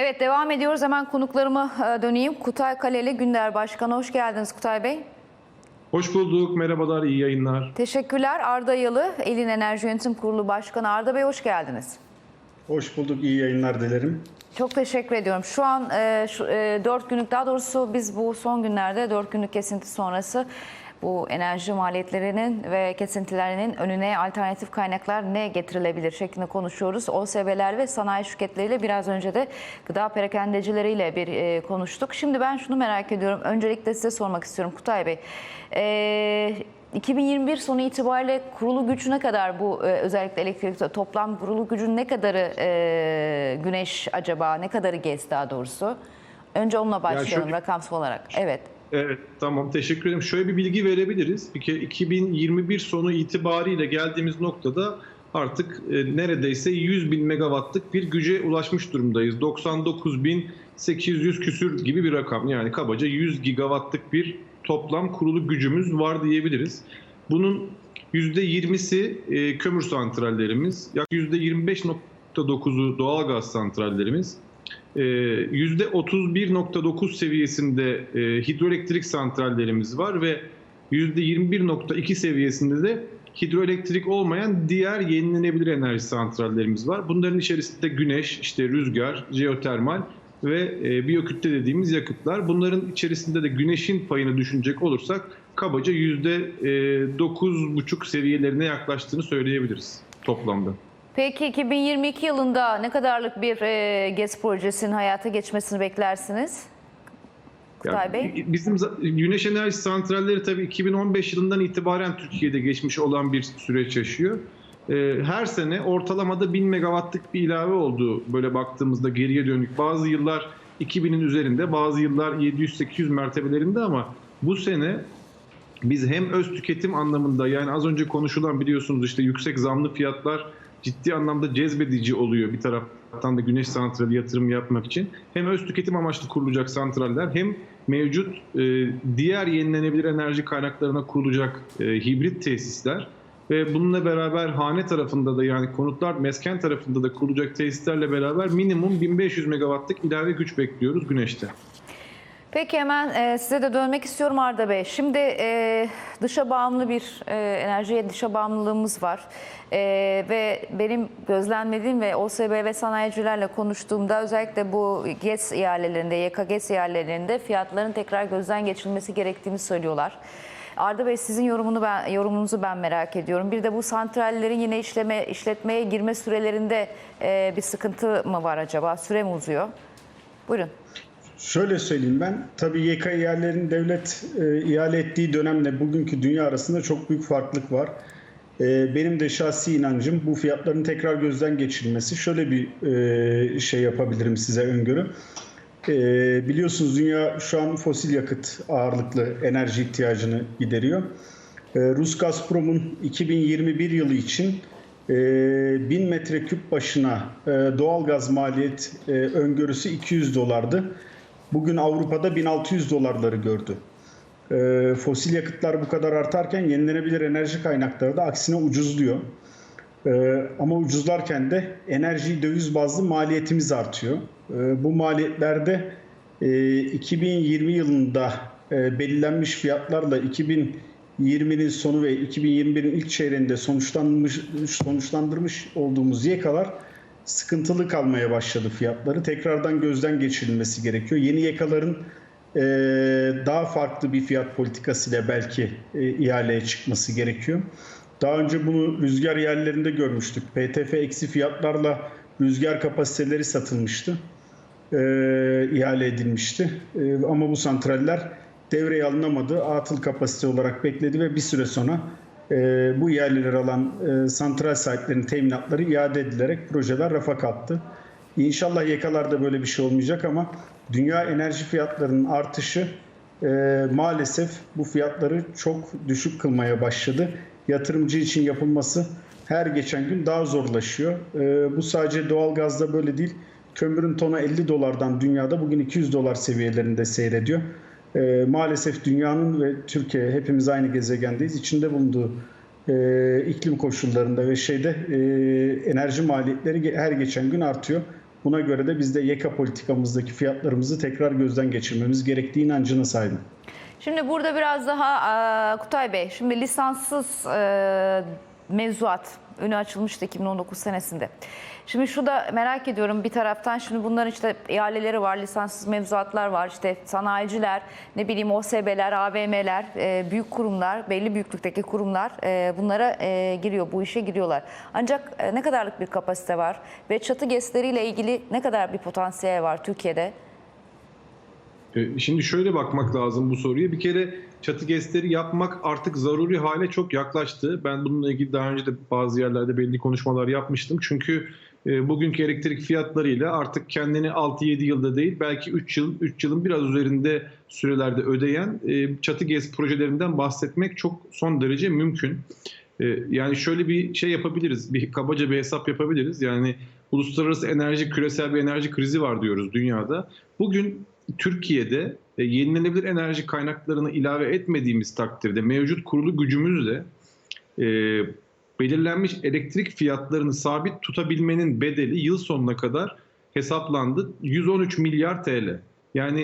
Evet devam ediyoruz. Hemen konuklarıma e, döneyim. Kutay Kaleli Günder Başkanı. Hoş geldiniz Kutay Bey. Hoş bulduk. Merhabalar, iyi yayınlar. Teşekkürler. Arda Yalı, Elin Enerji Yönetim Kurulu Başkanı. Arda Bey hoş geldiniz. Hoş bulduk, iyi yayınlar dilerim. Çok teşekkür ediyorum. Şu an e, şu, e, 4 günlük daha doğrusu biz bu son günlerde 4 günlük kesinti sonrası bu enerji maliyetlerinin ve kesintilerinin önüne alternatif kaynaklar ne getirilebilir şeklinde konuşuyoruz. OSB'ler ve sanayi şirketleriyle biraz önce de gıda perakendecileriyle bir e, konuştuk. Şimdi ben şunu merak ediyorum. Öncelikle size sormak istiyorum Kutay Bey. E, 2021 sonu itibariyle kurulu güç ne kadar bu e, özellikle elektrik toplam kurulu gücün ne kadarı e, güneş acaba ne kadarı GES daha doğrusu? Önce onunla başlayalım şöyle- rakamsal olarak. Evet. Evet, tamam. Teşekkür ederim. Şöyle bir bilgi verebiliriz. Bir kere 2021 sonu itibariyle geldiğimiz noktada artık e, neredeyse 100 bin megawattlık bir güce ulaşmış durumdayız. 99 bin 800 küsür gibi bir rakam. Yani kabaca 100 gigawattlık bir toplam kurulu gücümüz var diyebiliriz. Bunun %20'si e, kömür santrallerimiz, yaklaşık %25.9'u doğalgaz santrallerimiz, %31.9 seviyesinde e, hidroelektrik santrallerimiz var ve %21.2 seviyesinde de hidroelektrik olmayan diğer yenilenebilir enerji santrallerimiz var. Bunların içerisinde güneş, işte rüzgar, jeotermal ve e, biyokütle dediğimiz yakıtlar. Bunların içerisinde de güneşin payını düşünecek olursak kabaca %9,5 seviyelerine yaklaştığını söyleyebiliriz toplamda. Peki 2022 yılında ne kadarlık bir e, GES projesinin hayata geçmesini beklersiniz? Kutay Yani Bey. Bizim güneş enerji santralleri tabii 2015 yılından itibaren Türkiye'de geçmiş olan bir süreç yaşıyor. Ee, Her sene ortalamada 1000 megawattlık bir ilave oldu böyle baktığımızda geriye dönük. Bazı yıllar 2000'in üzerinde, bazı yıllar 700-800 mertebelerinde ama bu sene biz hem öz tüketim anlamında yani az önce konuşulan biliyorsunuz işte yüksek zamlı fiyatlar ciddi anlamda cezbedici oluyor bir taraftan da güneş santrali yatırım yapmak için. Hem öz tüketim amaçlı kurulacak santraller hem mevcut e, diğer yenilenebilir enerji kaynaklarına kurulacak e, hibrit tesisler ve bununla beraber hane tarafında da yani konutlar mesken tarafında da kurulacak tesislerle beraber minimum 1500 megawattlık ilave güç bekliyoruz güneşte. Peki hemen e, size de dönmek istiyorum Arda Bey. Şimdi e, dışa bağımlı bir e, enerjiye dışa bağımlılığımız var. E, ve benim gözlemlediğim ve OSB ve sanayicilerle konuştuğumda özellikle bu GES ihalelerinde, YKGES ihalelerinde fiyatların tekrar gözden geçirilmesi gerektiğini söylüyorlar. Arda Bey sizin yorumunu ben yorumunuzu ben merak ediyorum. Bir de bu santrallerin yine işleme işletmeye girme sürelerinde e, bir sıkıntı mı var acaba? Süre mi uzuyor? Buyurun. Şöyle söyleyeyim ben, tabii YK ihalelerin devlet e, ihale ettiği dönemle bugünkü dünya arasında çok büyük farklılık var. E, benim de şahsi inancım bu fiyatların tekrar gözden geçirilmesi. Şöyle bir e, şey yapabilirim size öngörü. E, biliyorsunuz dünya şu an fosil yakıt ağırlıklı enerji ihtiyacını gideriyor. E, Rus Gazprom'un 2021 yılı için e, 1000 metreküp başına e, doğal gaz maliyet e, öngörüsü 200 dolardı. Bugün Avrupa'da 1600 dolarları gördü. E, fosil yakıtlar bu kadar artarken yenilenebilir enerji kaynakları da aksine ucuzluyor. E, ama ucuzlarken de enerji döviz bazlı maliyetimiz artıyor. E, bu maliyetlerde e, 2020 yılında e, belirlenmiş fiyatlarla 2020'nin sonu ve 2021'in ilk çeyreğinde sonuçlanmış sonuçlandırmış olduğumuz yekalar sıkıntılı kalmaya başladı fiyatları. Tekrardan gözden geçirilmesi gerekiyor. Yeni yekaların e, daha farklı bir fiyat politikasıyla belki e, ihaleye çıkması gerekiyor. Daha önce bunu rüzgar yerlerinde görmüştük. PTF eksi fiyatlarla rüzgar kapasiteleri satılmıştı. E, ihale edilmişti. E, ama bu santraller devreye alınamadı. Atıl kapasite olarak bekledi ve bir süre sonra e, bu ihaleleri alan e, santral sahiplerinin teminatları iade edilerek projeler rafa kalktı. İnşallah yakalarda böyle bir şey olmayacak ama dünya enerji fiyatlarının artışı e, maalesef bu fiyatları çok düşük kılmaya başladı. Yatırımcı için yapılması her geçen gün daha zorlaşıyor. E, bu sadece doğalgazda böyle değil. Kömürün tonu 50 dolardan dünyada bugün 200 dolar seviyelerinde seyrediyor. E, maalesef dünyanın ve Türkiye hepimiz aynı gezegendeyiz. İçinde bulunduğu e, iklim koşullarında ve şeyde e, enerji maliyetleri her geçen gün artıyor. Buna göre de biz de YK politikamızdaki fiyatlarımızı tekrar gözden geçirmemiz gerektiği inancına sahibim. Şimdi burada biraz daha Kutay Bey, şimdi lisanssız e, mevzuat önü açılmıştı 2019 senesinde. Şimdi şurada merak ediyorum bir taraftan şimdi bunların işte ihaleleri var, lisanssız mevzuatlar var, işte sanayiciler, ne bileyim OSB'ler, AVM'ler, e, büyük kurumlar, belli büyüklükteki kurumlar e, bunlara e, giriyor, bu işe giriyorlar. Ancak ne kadarlık bir kapasite var ve çatı GES'leriyle ilgili ne kadar bir potansiyel var Türkiye'de? Şimdi şöyle bakmak lazım bu soruya. Bir kere çatı gestleri yapmak artık zaruri hale çok yaklaştı. Ben bununla ilgili daha önce de bazı yerlerde belli konuşmalar yapmıştım. Çünkü bugünkü elektrik fiyatlarıyla artık kendini 6-7 yılda değil belki 3 yıl, 3 yılın biraz üzerinde sürelerde ödeyen e, çatı gez projelerinden bahsetmek çok son derece mümkün. E, Yani şöyle bir şey yapabiliriz, bir kabaca bir hesap yapabiliriz. Yani uluslararası enerji, küresel bir enerji krizi var diyoruz dünyada. Bugün Türkiye'de e, yenilenebilir enerji kaynaklarını ilave etmediğimiz takdirde mevcut kurulu gücümüzle e, belirlenmiş elektrik fiyatlarını sabit tutabilmenin bedeli yıl sonuna kadar hesaplandı. 113 milyar TL. Yani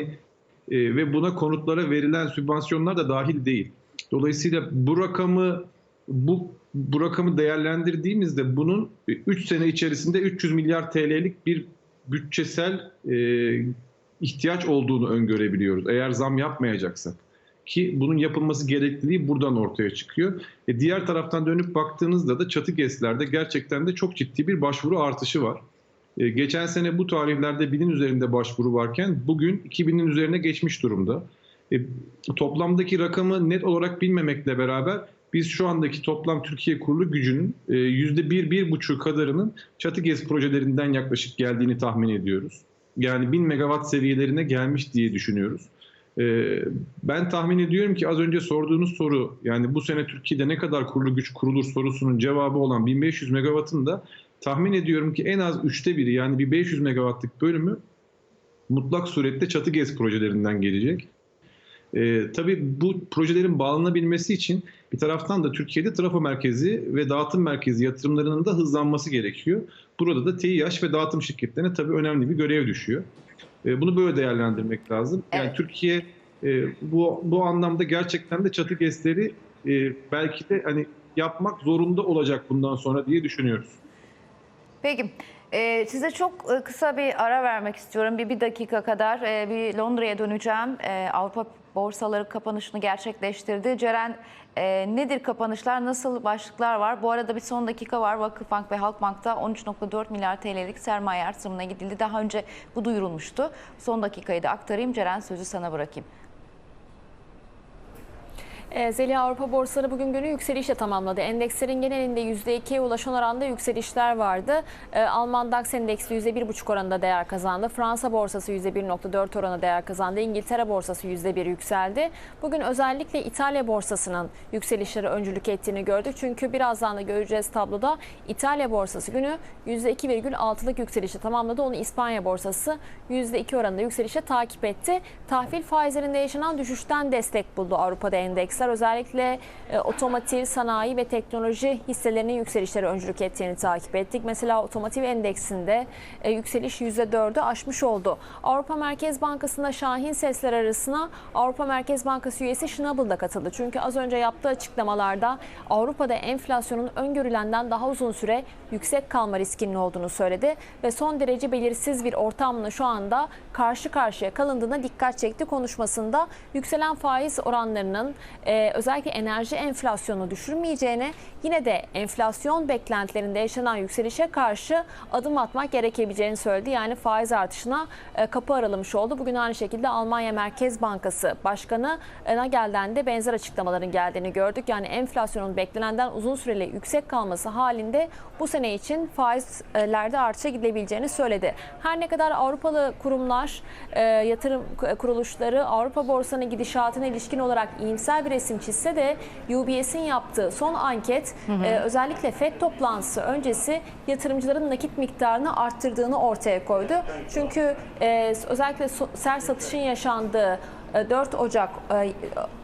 e, ve buna konutlara verilen sübvansiyonlar da dahil değil. Dolayısıyla bu rakamı bu bu rakamı değerlendirdiğimizde bunun 3 sene içerisinde 300 milyar TL'lik bir bütçesel e, ihtiyaç olduğunu öngörebiliyoruz. Eğer zam yapmayacaksak ki bunun yapılması gerekliliği buradan ortaya çıkıyor. E diğer taraftan dönüp baktığınızda da çatı GES'lerde gerçekten de çok ciddi bir başvuru artışı var. E, geçen sene bu tarihlerde binin üzerinde başvuru varken bugün 2000'in üzerine geçmiş durumda. E, toplamdaki rakamı net olarak bilmemekle beraber biz şu andaki toplam Türkiye kurulu gücünün e, %1-1,5 kadarının çatı gez projelerinden yaklaşık geldiğini tahmin ediyoruz. Yani 1000 megawatt seviyelerine gelmiş diye düşünüyoruz. Ee, Ben tahmin ediyorum ki az önce sorduğunuz soru yani bu sene Türkiye'de ne kadar kurulu güç kurulur sorusunun cevabı olan 1500 megawattın da tahmin ediyorum ki en az üçte biri yani bir 500 megawattlık bölümü mutlak surette çatı gez projelerinden gelecek. Ee, tabii bu projelerin bağlanabilmesi için bir taraftan da Türkiye'de trafo merkezi ve dağıtım merkezi yatırımlarının da hızlanması gerekiyor. Burada da TİH ve dağıtım şirketlerine tabii önemli bir görev düşüyor. Ee, bunu böyle değerlendirmek lazım. Yani Evet. Türkiye e, bu bu anlamda gerçekten de çatı gestleri e, belki de hani yapmak zorunda olacak bundan sonra diye düşünüyoruz. Peki. Ee, size çok e, kısa bir ara vermek istiyorum. Bir, bir dakika kadar e, bir Londra'ya döneceğim. E, Avrupa borsaları kapanışını gerçekleştirdi. Ceren e, nedir kapanışlar, nasıl başlıklar var? Bu arada bir son dakika var. Vakıfbank ve Halkbank'ta 13.4 milyar TL'lik sermaye artırımına gidildi. Daha önce bu duyurulmuştu. Son dakikayı da aktarayım. Ceren sözü sana bırakayım. E, Zeliha Avrupa borsaları bugün günü yükselişle tamamladı. Endekslerin genelinde %2'ye ulaşan oranda yükselişler vardı. E, Alman DAX endeksi %1,5 oranında değer kazandı. Fransa borsası %1,4 oranında değer kazandı. İngiltere borsası %1 yükseldi. Bugün özellikle İtalya borsasının yükselişlere öncülük ettiğini gördük. Çünkü birazdan da göreceğiz tabloda İtalya borsası günü %2,6'lık yükselişle tamamladı. Onu İspanya borsası %2 oranında yükselişe takip etti. Tahvil faizlerinde yaşanan düşüşten destek buldu Avrupa'da endeksler. Özellikle e, otomotiv, sanayi ve teknoloji hisselerinin yükselişlere öncülük ettiğini takip ettik. Mesela otomotiv endeksinde e, yükseliş %4'ü aşmış oldu. Avrupa Merkez Bankası'nda şahin sesler arasına Avrupa Merkez Bankası üyesi Schnabel da katıldı. Çünkü az önce yaptığı açıklamalarda Avrupa'da enflasyonun öngörülenden daha uzun süre yüksek kalma riskinin olduğunu söyledi ve son derece belirsiz bir ortamla şu anda karşı karşıya kalındığına dikkat çekti konuşmasında. Yükselen faiz oranlarının e, özellikle enerji enflasyonu düşürmeyeceğine yine de enflasyon beklentilerinde yaşanan yükselişe karşı adım atmak gerekebileceğini söyledi. Yani faiz artışına e, kapı aralamış oldu. Bugün aynı şekilde Almanya Merkez Bankası Başkanı Nagel'den de benzer açıklamaların geldiğini gördük. Yani enflasyonun beklenenden uzun süreli yüksek kalması halinde bu sene için faizlerde artışa gidebileceğini söyledi. Her ne kadar Avrupalı kurumlar, e, yatırım kuruluşları Avrupa borsanın gidişatına ilişkin olarak iyimser bir resim çizse de UBS'in yaptığı son anket e, özellikle FED toplantısı öncesi yatırımcıların nakit miktarını arttırdığını ortaya koydu. Çünkü e, özellikle so- sert satışın yaşandığı e, 4 Ocak e,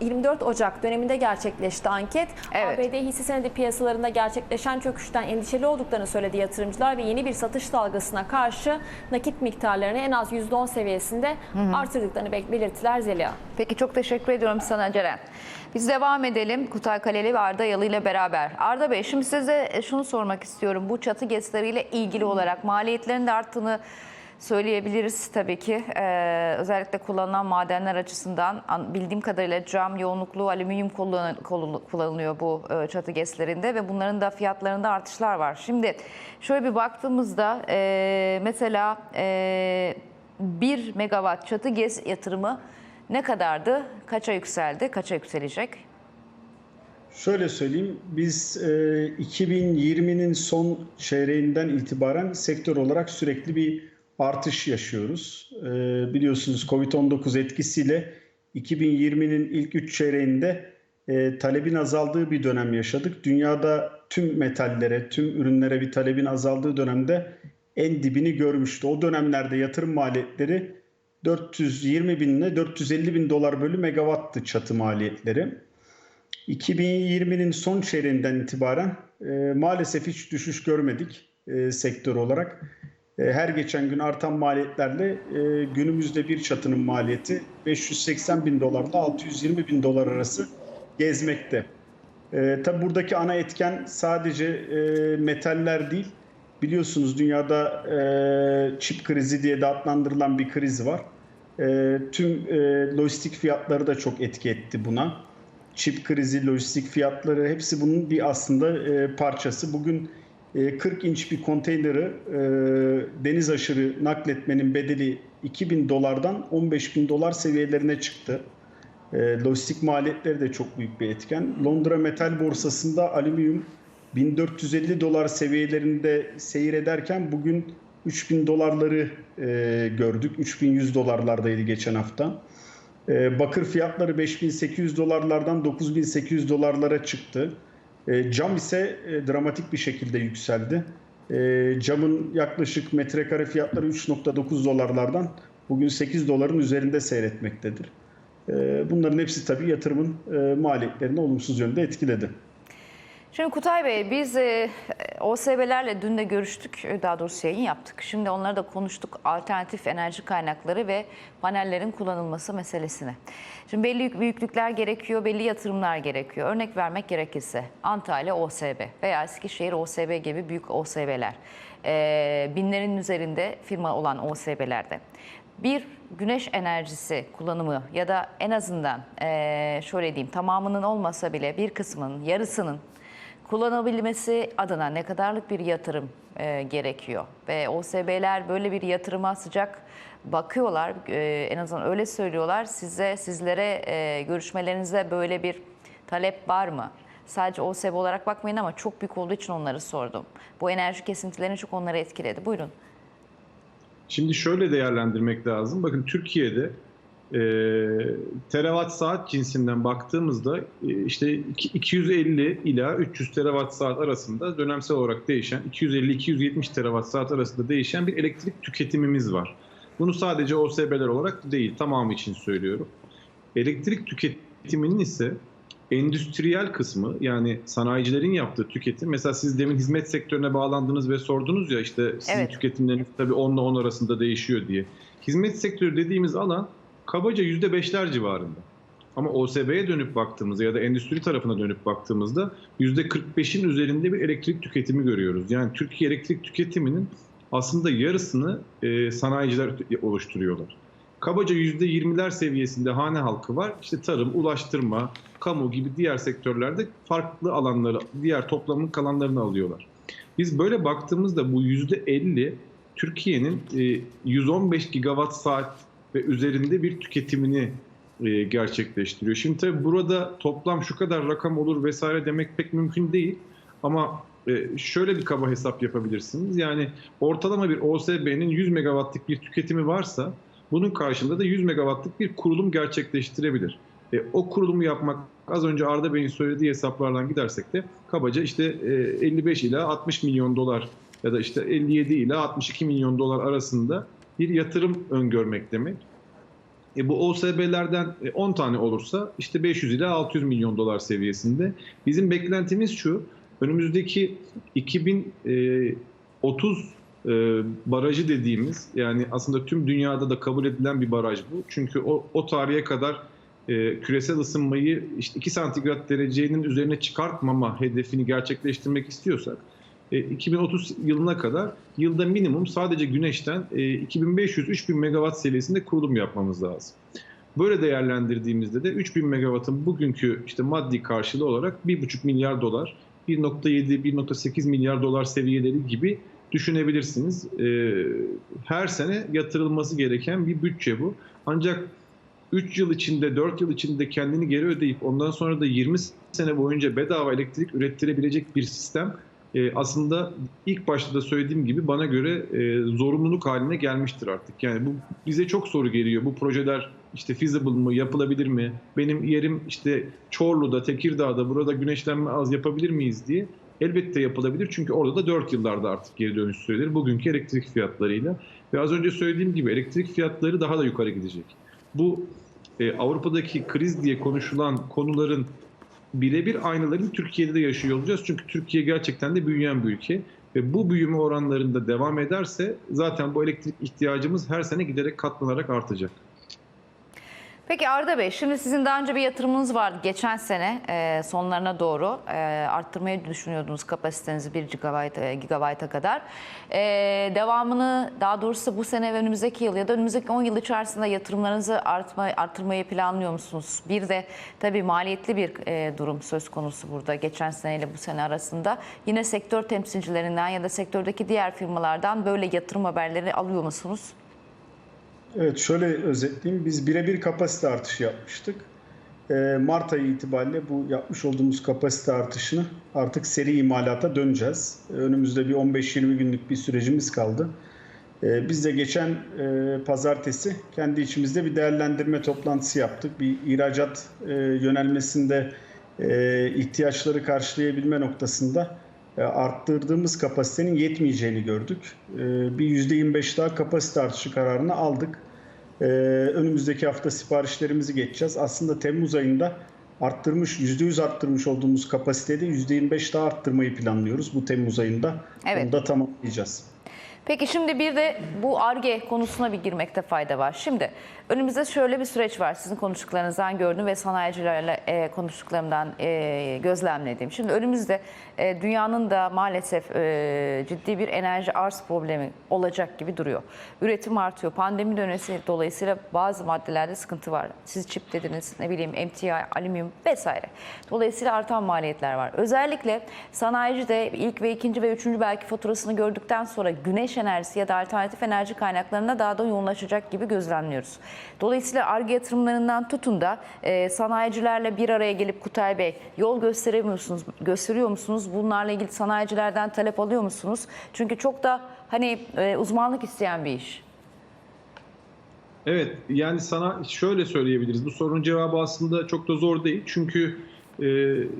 24 Ocak döneminde gerçekleşti anket. Evet. ABD hisse senedi piyasalarında gerçekleşen çöküşten endişeli olduklarını söyledi yatırımcılar ve yeni bir satış dalgasına karşı nakit miktarlarını en az %10 seviyesinde artırdıklarını bek- belirttiler Zeliha. Peki çok teşekkür ediyorum sana Ceren. Biz devam edelim Kutay Kaleli ve Arda Yalı ile beraber. Arda Bey şimdi size şunu sormak istiyorum. Bu çatı gezileriyle ilgili olarak maliyetlerin de arttığını söyleyebiliriz tabii ki. Ee, özellikle kullanılan madenler açısından an- bildiğim kadarıyla cam yoğunluklu alüminyum kullan- kullan- kullanılıyor bu e, çatı gezlerinde ve bunların da fiyatlarında artışlar var. Şimdi şöyle bir baktığımızda e, mesela e, 1 megawatt çatı gez yatırımı ne kadardı? Kaça yükseldi? Kaça yükselecek? Şöyle söyleyeyim, biz e, 2020'nin son çeyreğinden itibaren sektör olarak sürekli bir artış yaşıyoruz. E, biliyorsunuz Covid-19 etkisiyle 2020'nin ilk 3 çeyreğinde e, talebin azaldığı bir dönem yaşadık. Dünyada tüm metallere, tüm ürünlere bir talebin azaldığı dönemde en dibini görmüştü. O dönemlerde yatırım maliyetleri 420 bin ile 450 bin dolar bölü megawattı çatı maliyetleri. 2020'nin son çeyreğinden itibaren e, maalesef hiç düşüş görmedik e, sektör olarak. E, her geçen gün artan maliyetlerle e, günümüzde bir çatının maliyeti 580 bin dolarla 620 bin dolar arası gezmekte. E, tabi buradaki ana etken sadece e, metaller değil. Biliyorsunuz dünyada e, çip krizi diye de adlandırılan bir kriz var. E, tüm e, lojistik fiyatları da çok etki etti buna çip krizi, lojistik fiyatları hepsi bunun bir aslında e, parçası. Bugün e, 40 inç bir konteyneri e, deniz aşırı nakletmenin bedeli 2000 dolardan 15 bin dolar seviyelerine çıktı. E, lojistik maliyetleri de çok büyük bir etken. Londra Metal Borsası'nda alüminyum 1450 dolar seviyelerinde seyrederken bugün 3000 dolarları e, gördük. 3100 dolarlardaydı geçen hafta. Ee, Bakır fiyatları 5800 dolarlardan 9800 dolarlara çıktı. Ee, Cam ise e, dramatik bir şekilde yükseldi. Ee, Camın yaklaşık metrekare fiyatları 3.9 dolarlardan bugün 8 doların üzerinde seyretmektedir. Ee, Bunların hepsi tabii yatırımın e, maliyetlerini olumsuz yönde etkiledi. Şimdi Kutay Bey biz e, OSB'lerle dün de görüştük, e, daha doğrusu yayın yaptık. Şimdi onları da konuştuk alternatif enerji kaynakları ve panellerin kullanılması meselesine. Şimdi belli büyüklükler gerekiyor, belli yatırımlar gerekiyor. Örnek vermek gerekirse Antalya OSB veya Eskişehir OSB gibi büyük OSB'ler. E, binlerin üzerinde firma olan OSB'lerde bir güneş enerjisi kullanımı ya da en azından eee, şöyle diyeyim tamamının olmasa bile bir kısmının yarısının kullanabilmesi adına ne kadarlık bir yatırım eee, gerekiyor ve OSB'ler böyle bir yatırıma sıcak bakıyorlar Eee, en azından öyle söylüyorlar size sizlere eee, görüşmelerinizde böyle bir talep var mı? Sadece OSB olarak bakmayın ama çok büyük olduğu için onları sordum. Bu enerji kesintilerini çok onları etkiledi. Buyurun. Şimdi şöyle değerlendirmek lazım. Bakın Türkiye'de e, terawatt saat cinsinden baktığımızda e, işte iki- 250 ila 300 terawatt saat arasında dönemsel olarak değişen 250-270 terawatt saat arasında değişen bir elektrik tüketimimiz var. Bunu sadece OSB'ler olarak değil tamamı için söylüyorum. Elektrik tüketiminin ise endüstriyel kısmı yani sanayicilerin yaptığı tüketim. Mesela siz demin hizmet sektörüne bağlandınız ve sordunuz ya işte sizin Evet. tüketimleriniz tabii 10 ile 10 arasında değişiyor diye. Hizmet sektörü dediğimiz alan kabaca %5'ler civarında. Ama OSB'ye dönüp baktığımızda ya da endüstri tarafına dönüp baktığımızda %45'in üzerinde bir elektrik tüketimi görüyoruz. Yani Türkiye elektrik tüketiminin aslında yarısını e, sanayiciler oluşturuyorlar. Kabaca %20'ler seviyesinde hane halkı var. İşte tarım, ulaştırma, kamu gibi diğer sektörlerde farklı alanları, diğer toplamın kalanlarını alıyorlar. Biz böyle baktığımızda bu %50 Türkiye'nin e, 115 gigawatt saat ve üzerinde bir tüketimini e, gerçekleştiriyor. Şimdi tabii burada toplam şu kadar rakam olur vesaire demek pek mümkün değil. Ama e, şöyle bir kaba hesap yapabilirsiniz. Yani ortalama bir OSB'nin 100 megawattlık bir tüketimi varsa bunun karşılığında da 100 megawattlık bir kurulum gerçekleştirebilir. E, o kurulumu yapmak az önce Arda Bey'in söylediği hesaplardan gidersek de kabaca işte e, 55 ila 60 milyon dolar ya da işte 57 ila 62 milyon dolar arasında bir yatırım öngörmek demek. E, bu OSB'lerden e, 10 tane olursa işte 500 ila 600 milyon dolar seviyesinde. Bizim beklentimiz şu. Önümüzdeki 2030 e, barajı dediğimiz yani aslında tüm dünyada da kabul edilen bir baraj bu. Çünkü o, o tarihe kadar e, küresel ısınmayı işte 2 santigrat derecenin üzerine çıkartmama hedefini gerçekleştirmek istiyorsak e, 2030 yılına kadar yılda minimum sadece güneşten e, 2500-3000 megawatt seviyesinde kurulum yapmamız lazım. Böyle değerlendirdiğimizde de 3000 megawattın bugünkü işte maddi karşılığı olarak 1,5 milyar dolar, 1.7-1.8 milyar dolar seviyeleri gibi düşünebilirsiniz. E, her sene yatırılması gereken bir bütçe bu. Ancak 3 yıl içinde, 4 yıl içinde kendini geri ödeyip ondan sonra da 20 sene boyunca bedava elektrik ürettirebilecek bir sistem e, aslında ilk başta da söylediğim gibi bana göre e, zorunluluk haline gelmiştir artık. Yani bu bize çok soru geliyor. Bu projeler işte feasible mı, yapılabilir mi? Benim yerim işte Çorlu'da, Tekirdağ'da, burada güneşlenme az yapabilir miyiz diye. Elbette yapılabilir çünkü orada da 4 yıllarda artık geri dönüş süreleri bugünkü elektrik fiyatlarıyla. Ve az önce söylediğim gibi elektrik fiyatları daha da yukarı gidecek. Bu e, Avrupa'daki kriz diye konuşulan konuların birebir aynalarını Türkiye'de de yaşıyor olacağız. Çünkü Türkiye gerçekten de büyüyen bir ülke. Ve bu büyüme oranlarında devam ederse zaten bu elektrik ihtiyacımız her sene giderek katlanarak artacak. Peki Arda Bey, şimdi sizin daha önce bir yatırımınız vardı geçen sene e, sonlarına doğru e, arttırmayı düşünüyordunuz kapasitenizi 1 GB, e, kadar. E, devamını daha doğrusu bu sene ve önümüzdeki yıl ya da önümüzdeki 10 yıl içerisinde yatırımlarınızı artma, arttırmayı planlıyor musunuz? Bir de tabii maliyetli bir e, durum söz konusu burada geçen seneyle bu sene arasında. Yine sektör temsilcilerinden ya da sektördeki diğer firmalardan böyle yatırım haberleri alıyor musunuz? Evet şöyle özetleyeyim. Biz birebir kapasite artışı yapmıştık. Ee, Mart ayı itibariyle bu yapmış olduğumuz kapasite artışını artık seri imalata döneceğiz. Ee, Önümüzde bir 15-20 günlük bir sürecimiz kaldı. Ee, Biz de geçen e, pazartesi kendi içimizde bir değerlendirme toplantısı yaptık. Bir ihracat e, yönelmesinde e, ihtiyaçları karşılayabilme noktasında arttırdığımız kapasitenin yetmeyeceğini gördük. Bir %25 daha kapasite artışı kararını aldık. E, Önümüzdeki hafta siparişlerimizi geçeceğiz. Aslında Temmuz ayında arttırmış, %100 arttırmış olduğumuz kapasitede %25 daha arttırmayı planlıyoruz bu Temmuz ayında. Evet. Onu da tamamlayacağız. Peki şimdi bir de bu ARGE konusuna bir girmekte fayda var. Şimdi önümüzde şöyle bir süreç var. Sizin konuştuklarınızdan gördüm ve sanayicilerle e, konuştuklarımdan e, gözlemlediğim. Şimdi önümüzde e, dünyanın da maalesef e, ciddi bir enerji arz problemi olacak gibi duruyor. Üretim artıyor. Pandemi dönemi dolayısıyla bazı maddelerde sıkıntı var. Siz çip dediniz, ne bileyim MTI, alüminyum vesaire. Dolayısıyla artan maliyetler var. Özellikle sanayici de ilk ve ikinci ve üçüncü belki faturasını gördükten sonra güneş enerjisi ya da alternatif enerji kaynaklarına daha da yoğunlaşacak gibi gözlemliyoruz. Dolayısıyla ARGE yatırımlarından tutun da e, sanayicilerle bir araya gelip Kutay Bey yol gösteriyor musunuz? Gösteriyor musunuz? Bunlarla ilgili sanayicilerden talep alıyor musunuz? Çünkü çok da hani e, uzmanlık isteyen bir iş. Evet yani sana şöyle söyleyebiliriz. Bu sorunun cevabı aslında çok da zor değil. Çünkü e,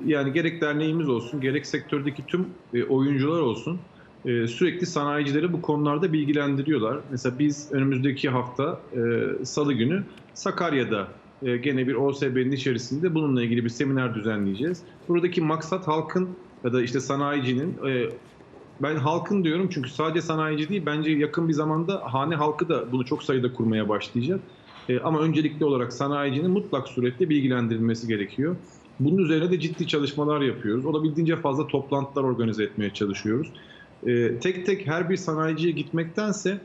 yani gerek derneğimiz olsun gerek sektördeki tüm e, oyuncular olsun e, sürekli sanayicileri bu konularda bilgilendiriyorlar. Mesela biz önümüzdeki hafta e, salı günü Sakarya'da e, gene bir OSB'nin içerisinde bununla ilgili bir seminer düzenleyeceğiz. Buradaki maksat halkın ya da işte sanayicinin e, ben halkın diyorum çünkü sadece sanayici değil bence yakın bir zamanda hane halkı da bunu çok sayıda kurmaya başlayacak. Ama öncelikli olarak sanayicinin mutlak surette bilgilendirilmesi gerekiyor. Bunun üzerine de ciddi çalışmalar yapıyoruz. Olabildiğince fazla toplantılar organize etmeye çalışıyoruz. E, tek tek her bir sanayiciye gitmektense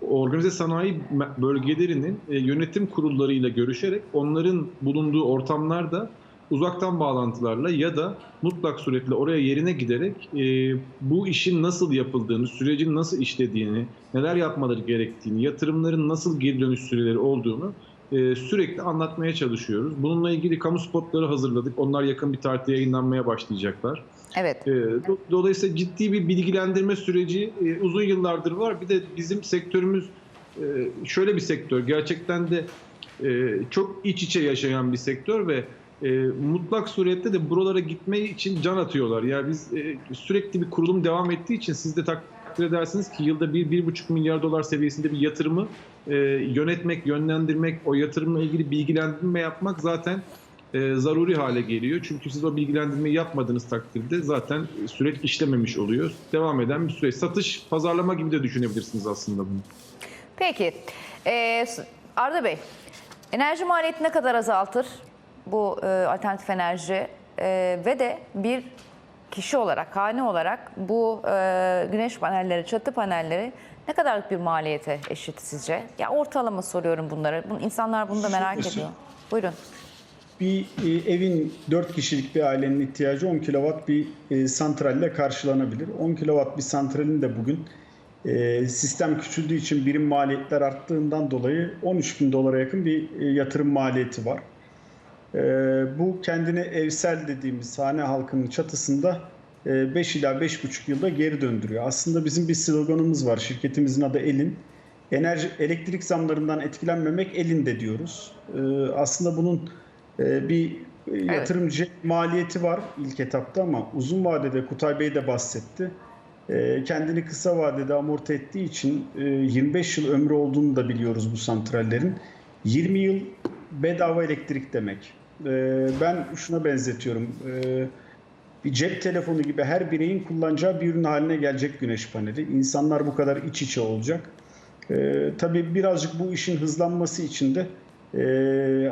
organize sanayi bölgelerinin e, yönetim kurullarıyla görüşerek onların bulunduğu ortamlarda uzaktan bağlantılarla ya da mutlak suretle oraya yerine giderek e, bu işin nasıl yapıldığını, sürecin nasıl işlediğini, neler yapmaları gerektiğini, yatırımların nasıl geri dönüş süreleri olduğunu e, sürekli anlatmaya çalışıyoruz. Bununla ilgili kamu spotları hazırladık. Onlar yakın bir tarihte yayınlanmaya başlayacaklar. Evet. E, do- dolayısıyla ciddi bir bilgilendirme süreci e, uzun yıllardır var. Bir de bizim sektörümüz e, şöyle bir sektör. Gerçekten de e, çok iç içe yaşayan bir sektör ve e, mutlak surette de buralara gitmeyi için can atıyorlar. Yani biz e, sürekli bir kurulum devam ettiği için siz de tak, takdir edersiniz ki yılda 1-1,5 milyar dolar seviyesinde bir yatırımı e, yönetmek, yönlendirmek, o yatırımla ilgili bilgilendirme yapmak zaten e, zaruri hale geliyor. Çünkü siz o bilgilendirmeyi yapmadığınız takdirde zaten süreç işlememiş oluyor. Devam eden bir süreç. Satış, pazarlama gibi de düşünebilirsiniz aslında bunu. Peki e, Arda Bey, enerji maliyeti ne kadar azaltır bu e, alternatif enerji E, ve de bir kişi olarak, hane olarak bu e, güneş panelleri, çatı panelleri ne kadarlık bir maliyete eşit sizce? Ya ortalama soruyorum bunları. Bunu, insanlar bunu da merak ediyor. Buyurun. Bir e, evin 4 kişilik bir ailenin ihtiyacı 10 kW bir e, santralle karşılanabilir. 10 kW bir santralin de bugün e, sistem küçüldüğü için birim maliyetler arttığından dolayı 13 bin dolara yakın bir yatırım maliyeti var. Bu kendini evsel dediğimiz hane halkının çatısında e, 5 ila 5,5 yılda geri döndürüyor. Aslında bizim bir sloganımız var. Şirketimizin adı Elin. Enerji, elektrik zamlarından etkilenmemek elinde diyoruz. Aslında bunun bir e, yatırımcı maliyeti var ilk etapta ama uzun vadede Kutay Bey de bahsetti. E, Kendini kısa vadede amorti ettiği için e, 25 yıl ömrü olduğunu da biliyoruz bu santrallerin. 20 yıl bedava elektrik demek. E, Ben şuna benzetiyorum. E, Bir cep telefonu gibi her bireyin kullanacağı bir ürün haline gelecek güneş paneli. İnsanlar bu kadar iç içe olacak. Ee, tabii birazcık bu işin hızlanması için de e,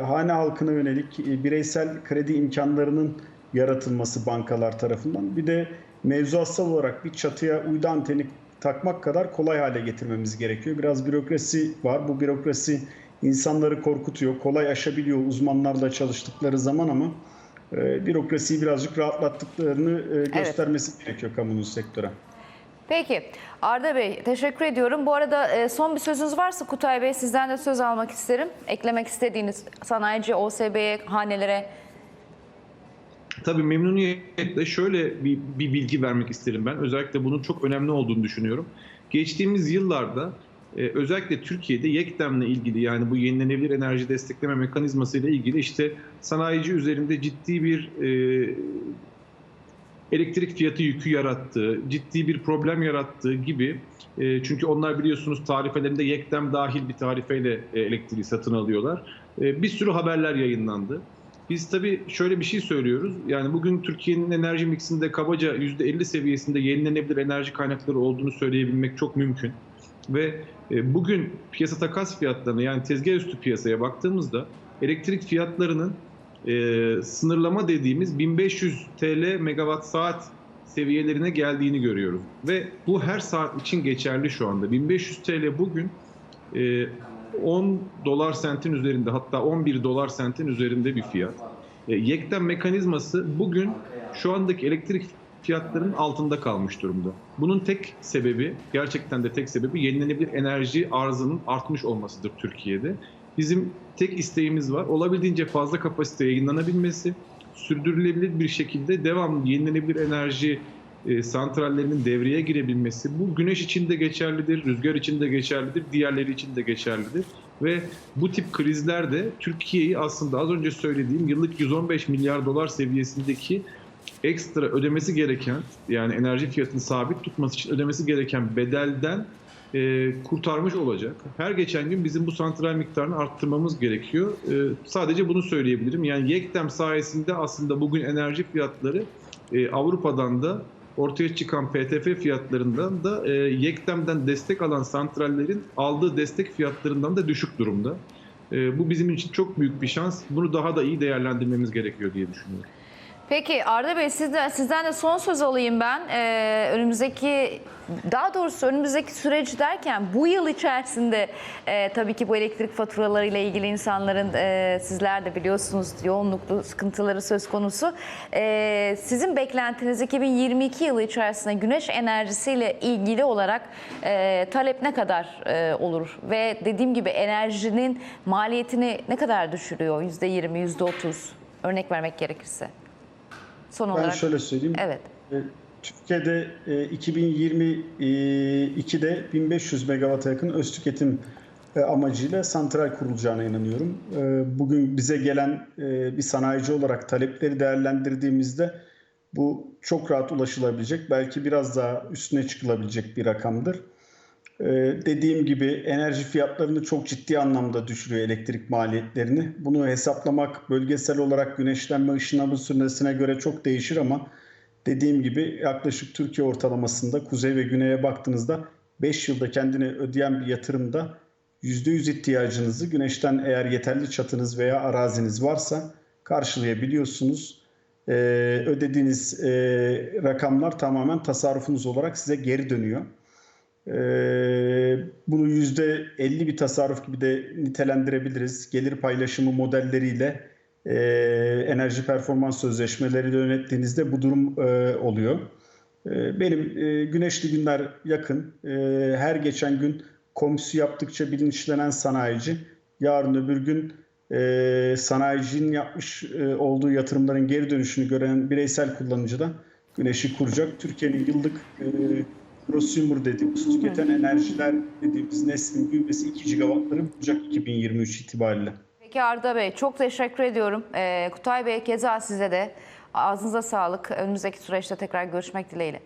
hane halkına yönelik e, bireysel kredi imkanlarının yaratılması bankalar tarafından. Bir de mevzuatsal olarak bir çatıya uydu anteni takmak kadar kolay hale getirmemiz gerekiyor. Biraz bürokrasi var. Bu bürokrasi insanları korkutuyor. Kolay aşabiliyor uzmanlarla çalıştıkları zaman ama e, bürokrasiyi birazcık rahatlattıklarını e, göstermesi gerekiyor kamunun sektöre. Peki Arda Bey teşekkür ediyorum. Bu arada e, son bir sözünüz varsa Kutay Bey sizden de söz almak isterim. Eklemek istediğiniz sanayici, OSB'ye, hanelere Tabii memnuniyetle şöyle bir, bir bilgi vermek isterim ben. Özellikle bunun çok önemli olduğunu düşünüyorum. Geçtiğimiz yıllarda e, özellikle Türkiye'de YEKDEM'le ilgili yani bu yenilenebilir enerji destekleme mekanizması ile ilgili işte sanayici üzerinde ciddi bir e, elektrik fiyatı yükü yarattığı, ciddi bir problem yarattığı gibi e, çünkü onlar biliyorsunuz tarifelerinde YEKDEM dahil bir tarifeyle e, elektriği satın alıyorlar. E, bir sürü haberler yayınlandı. Biz tabii şöyle bir şey söylüyoruz. Yani bugün Türkiye'nin enerji miksinde kabaca %50 seviyesinde yenilenebilir enerji kaynakları olduğunu söyleyebilmek çok mümkün. Ve e, bugün piyasa takas fiyatlarına yani tezgah üstü piyasaya baktığımızda elektrik fiyatlarının e, sınırlama dediğimiz 1500 TL megawatt saat seviyelerine geldiğini görüyoruz. Ve bu her saat için geçerli şu anda. 1500 TL bugün e, 10 dolar sentin üzerinde hatta 11 dolar sentin üzerinde bir fiyat. E, Yekten mekanizması bugün şu andaki elektrik fiyatlarının altında kalmış durumda. Bunun tek sebebi, gerçekten de tek sebebi yenilenebilir enerji arzının artmış olmasıdır Türkiye'de. Bizim tek isteğimiz var. Olabildiğince fazla kapasite yayınlanabilmesi, sürdürülebilir bir şekilde devamlı yenilenebilir enerji e, santrallerinin devreye girebilmesi. Bu güneş için de geçerlidir, rüzgar için de geçerlidir, diğerleri için de geçerlidir. Ve bu tip krizlerde Türkiye'yi aslında az önce söylediğim yıllık 115 milyar dolar seviyesindeki ekstra ödemesi gereken yani enerji fiyatını sabit tutması için ödemesi gereken bedelden e, kurtarmış olacak. Her geçen gün bizim bu santral miktarını arttırmamız gerekiyor. E, sadece bunu söyleyebilirim. Yani Yektem sayesinde aslında bugün enerji fiyatları e, Avrupa'dan da ortaya çıkan PTF fiyatlarından da e, Yektem'den destek alan santrallerin aldığı destek fiyatlarından da düşük durumda. E, bu bizim için çok büyük bir şans. Bunu daha da iyi değerlendirmemiz gerekiyor diye düşünüyorum. Peki Arda Bey sizden, sizden de son söz alayım ben. Ee, önümüzdeki daha doğrusu önümüzdeki süreç derken bu yıl içerisinde e, tabii ki bu elektrik faturaları ile ilgili insanların e, sizler de biliyorsunuz yoğunluklu sıkıntıları söz konusu. E, sizin beklentiniz 2022 yılı içerisinde güneş enerjisiyle ilgili olarak e, talep ne kadar e, olur? Ve dediğim gibi enerjinin maliyetini ne kadar düşürüyor? %20, %30 örnek vermek gerekirse. Son Ben olarak. şöyle söyleyeyim. Evet. E, Türkiye'de e, 2022'de 1500 megawata yakın öz tüketim e, amacıyla santral kurulacağına inanıyorum. E, Bugün bize gelen e, bir sanayici olarak talepleri değerlendirdiğimizde Bu çok rahat ulaşılabilecek, belki biraz daha üstüne çıkılabilecek bir rakamdır. Ee, dediğim gibi enerji fiyatlarını çok ciddi anlamda düşürüyor elektrik maliyetlerini. Bunu hesaplamak bölgesel olarak güneşlenme ışınlanma süresine göre çok değişir ama dediğim gibi yaklaşık Türkiye ortalamasında kuzey ve güneye baktığınızda 5 yılda kendini ödeyen bir yatırımda %100 ihtiyacınızı güneşten eğer yeterli çatınız veya araziniz varsa karşılayabiliyorsunuz. Ee, ödediğiniz e, rakamlar tamamen tasarrufunuz olarak size geri dönüyor. Ee, bunu %50 bir tasarruf gibi de nitelendirebiliriz. Gelir paylaşımı modelleriyle e, enerji performans sözleşmeleriyle yönettiğinizde bu durum e, oluyor. E, benim e, güneşli günler yakın. E, her geçen gün komisyu yaptıkça bilinçlenen sanayici yarın öbür gün e, sanayicinin yapmış e, olduğu yatırımların geri dönüşünü gören bireysel kullanıcı da güneşi kuracak. Türkiye'nin yıllık e, prosumer dediğimiz tüketen enerjiler dediğimiz neslin büyümesi 2 gigawattları bulacak 2023 itibariyle. Peki Arda Bey çok teşekkür ediyorum. Ee, Kutay Bey keza size de ağzınıza sağlık. Önümüzdeki süreçte tekrar görüşmek dileğiyle.